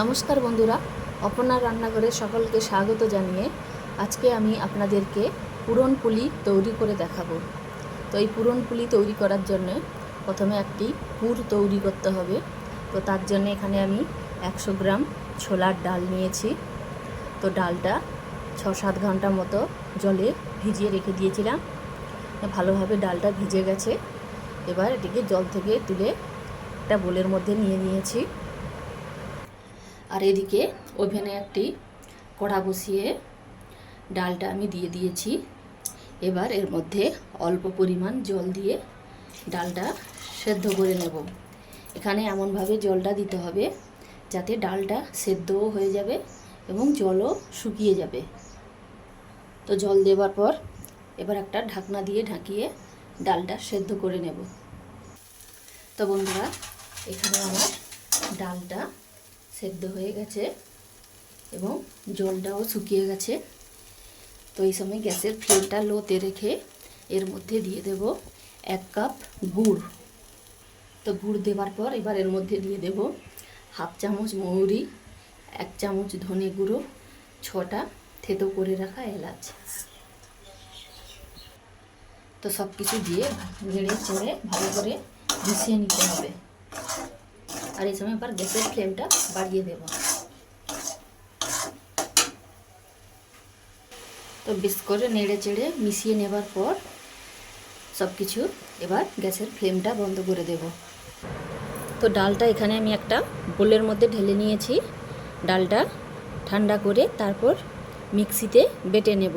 নমস্কার বন্ধুরা অপর্ণা রান্নাঘরে সকলকে স্বাগত জানিয়ে আজকে আমি আপনাদেরকে পুরনপুলি তৈরি করে দেখাবো। তো এই পুরনপুলি তৈরি করার জন্য প্রথমে একটি পুর তৈরি করতে হবে। তো তার জন্য এখানে আমি একশো গ্রাম ছোলার ডাল নিয়েছি। তো ডালটা ছ সাত ঘণ্টা মতো জলে ভিজিয়ে রেখে দিয়েছিলাম। ভালোভাবে ডালটা ভিজে গেছে। এবার এটিকে জল থেকে তুলে একটা বোলের মধ্যে নিয়ে নিয়েছি। আর এদিকে ওভেনে একটি কড়া বসিয়ে ডালটা আমি দিয়ে দিয়েছি। এবার এর মধ্যে অল্প পরিমাণ জল দিয়ে ডালটা সেদ্ধ করে নেব। এখানে এমনভাবে জলটা দিতে হবে যাতে ডালটা সেদ্ধও হয়ে যাবে এবং জলও শুকিয়ে যাবে। তো জল দেওয়ার পর এবার একটা ঢাকনা দিয়ে ঢাকিয়ে ডালটা সেদ্ধ করে নেব। তো বন্ধুরা, এখানে আমার ডালটা সেদ্ধ হয়ে গেছে এবং জলটাও শুকিয়ে গেছে। তো এই সময় গ্যাসের ফ্লেমটা লোতে রেখে এর মধ্যে দিয়ে দেব এক কাপ গুড়। তো গুড় দেওয়ার পর এবার এর মধ্যে দিয়ে দেব হাফ চামচ মৌরি, এক চামচ ধনে গুঁড়ো, ছটা থেতো করে রাখা এলাচ। তো সব কিছু দিয়ে নেড়ে চেড়ে ভালো করে মিশিয়ে নিতে হবে। আর এই সময় এবার গ্যাসের ফ্লেমটা বাড়িয়ে দেব। তো বেশ করে নেড়ে চেড়ে মিশিয়ে নেবার পর সব কিছু এবার গ্যাসের ফ্লেমটা বন্ধ করে দেব। তো ডালটা এখানে আমি একটা বোলের মধ্যে ঢেলে নিয়েছি। ডালটা ঠান্ডা করে তারপর মিক্সিতে বেটে নেব।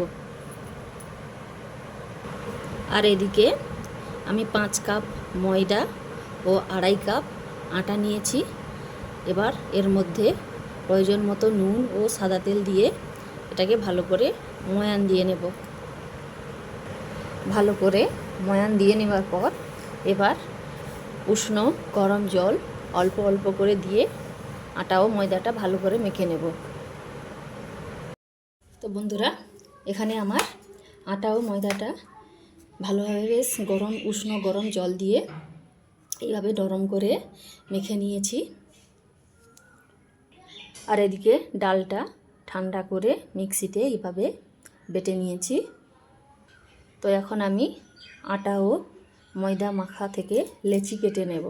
আর এদিকে আমি পাঁচ কাপ ময়দা ও আড়াই কাপ আটা নিয়েছি। এবার এর মধ্যে প্রয়োজন মতো নুন ও সাদা তেল দিয়ে এটাকে ভালো করে ময়ান দিয়ে নেব। ভালো করে ময়ান দিয়ে নেওয়ার পর এবার উষ্ণ গরম জল অল্প অল্প করে দিয়ে আটা ও ময়দাটা ভালো করে মেখে নেব। তো বন্ধুরা, এখানে আমার আটা ও ময়দাটা ভালোভাবে বেশ গরম, উষ্ণ গরম জল দিয়ে এইভাবে নরম করে মেখে নিয়েছি। আর এদিকে ডালটা ঠান্ডা করে মিক্সিতে এইভাবে বেটে নিয়েছি। তো এখন আমি আটা ও ময়দা মাখা থেকে লেচি কেটে নেব।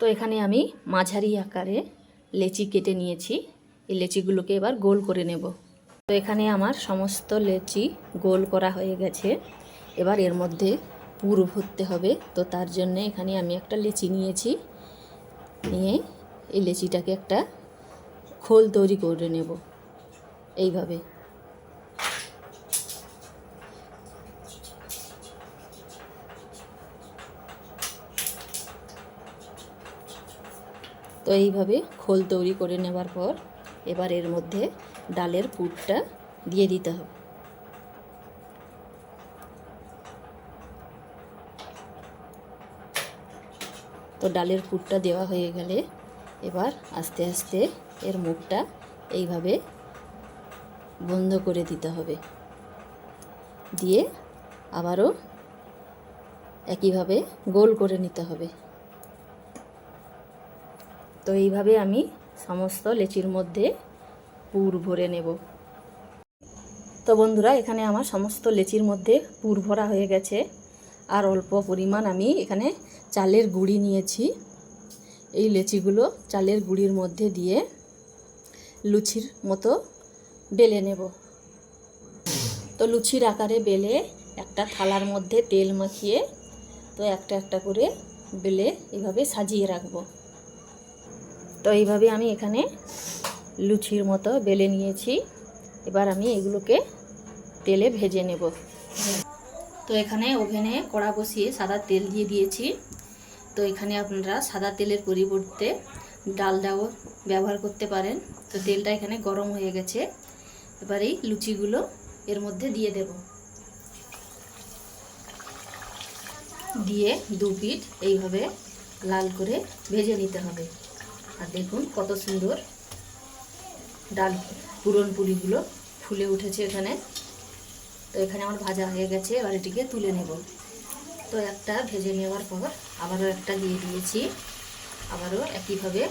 তো এখানে আমি মাঝারি আকারে লেচি কেটে নিয়েছি। এই লেচিগুলোকে এবার গোল করে নেব। তো এখানে আমার সমস্ত লেচি গোল করা হয়ে গেছে। এবার এর মধ্যে পুর ভরতে হবে। তো তার জন্য এখানে আমি একটা লেচি নিয়েছি। নিয়ে এই লেচিটাকে একটা খোল তৈরি করে নেব। এইভাবে। তো এইভাবে খোল তৈরি করে নেবার পর এবার এর মধ্যে ডালের পুরটা দিয়ে দিতে হবে। তো ডালের পুরটা দেওয়া হয়ে গেলে এবার আস্তে আস্তে এর মুখটা এইভাবে বন্ধ করে দিতে হবে। দিয়ে আবারও একইভাবে গোল করে নিতে হবে। তো এইভাবে আমি সমস্ত লেচির মধ্যে পুর ভরে নেব। তো বন্ধুরা, এখানে আমার সমস্ত লেচির মধ্যে পুর ভরা হয়ে গেছে। আর অল্প পরিমাণ আমি এখানে চালের গুঁড়ি নিয়েছি। এই লেচিগুলো চালের গুঁড়ির মধ্যে দিয়ে লুচির মতো বেলে নেব। তো লুচির আকারে বেলে একটা থালার মধ্যে তেল মাখিয়ে তো একটা একটা করে বেলে এভাবে সাজিয়ে রাখব। তো এইভাবে আমি এখানে লুচির মতো বেলে নিয়েছি। এবার আমি এগুলোকে তেলে ভেজে নেব। তো এখানে ওভেনে কড়া বসিয়ে সাদা তেল দিয়ে দিয়েছি। তো এখানে আপনারা সাদা তেলের পরিবর্তে ডালডাও ব্যবহার করতে পারেন। তো তেলটা এখানে গরম হয়ে গেছে। এবার এই লুচিগুলো এর মধ্যে দিয়ে দেব। দিয়ে দু পিঠ এইভাবে লাল করে ভেজে নিতে হবে। আর দেখুন কত সুন্দর ডাল পুরন পুলিগুলো ফুলে উঠেছে এখানে। তো এখানে আমার ভাজা হয়ে গেছে, এবার এটিকে তুলে নেব। তো একটা ভেজে নেওয়ার পর আবারও একটা দিয়ে দিয়েছি। আবারও একইভাবে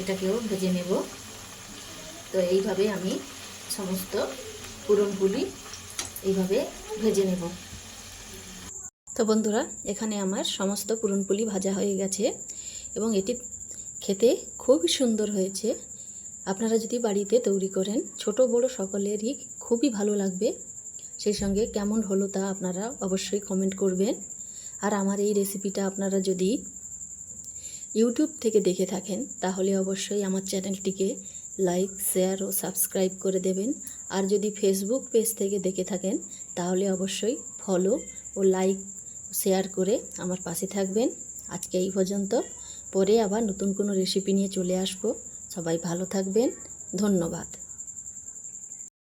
এটাকেও ভেজে নেব। তো এইভাবে আমি সমস্ত পুরনপুলি এইভাবে ভেজে নেব। তো বন্ধুরা, এখানে আমার সমস্ত পুরনপুলি ভাজা হয়ে গেছে এবং এটি খেতে খুবই সুন্দর হয়েছে। আপনারা যদি বাড়িতে তৈরি করেন, ছোট বড় সকলেরই খুবই ভালো লাগবে। সেই সঙ্গে কেমন হলো তা আপনারা অবশ্যই কমেন্ট করবেন। আর আমার এই রেসিপিটা আপনারা যদি ইউটিউব থেকে দেখে থাকেন, তাহলে অবশ্যই আমার চ্যানেলটিকে লাইক শেয়ার ও সাবস্ক্রাইব করে দেবেন। আর যদি ফেসবুক পেজ থেকে দেখে থাকেন, তাহলে অবশ্যই ফলো ও লাইক শেয়ার করে আমার পাশে থাকবেন। আজকে এই পর্যন্ত। পরে আবার নতুন কোনো রেসিপি নিয়ে চলে আসব। সবাই ভালো থাকবেন। ধন্যবাদ।